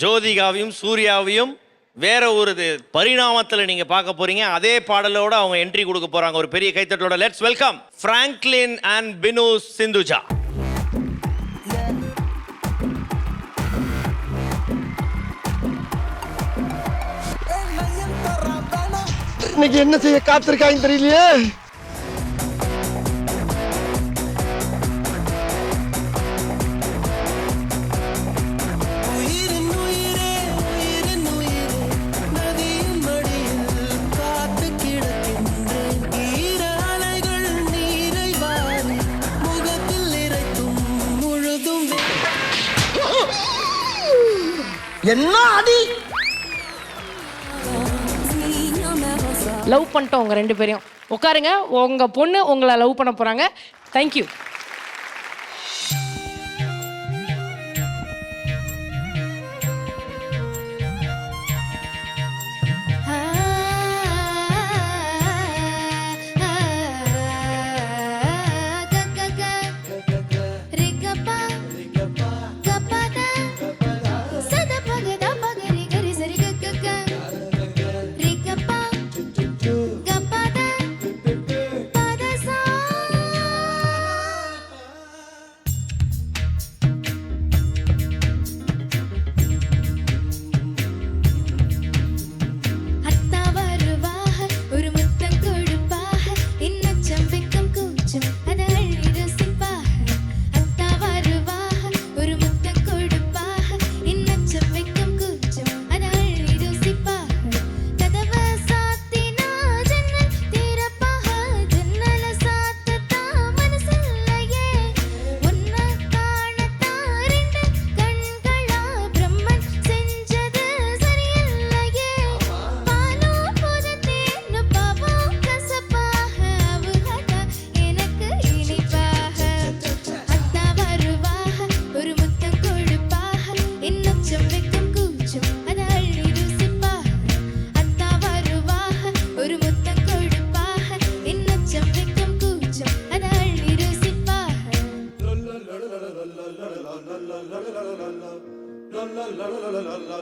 ஜோதிகாவையும் சூர்யாவையும் வேற ஒரு இது- நீங்க பார்க்க போறீங்க. அதே பாடலோட அவங்க என்ட்ரி கொடுக்க போறாங்க. ஒரு பெரிய கைத்தட்டலோட let's welcome Franklin and Binu Sindhuja இன்னைக்கு என்ன செய்ய காத்திருக்காங்க தெரியலையே? என்ன அடி? லவ் பண்ணிட்டோம் உங்க ரெண்டு பேரையும். உட்காருங்க. உங்க பொண்ணு உங்களை லவ் பண்ண போறாங்க. Thank you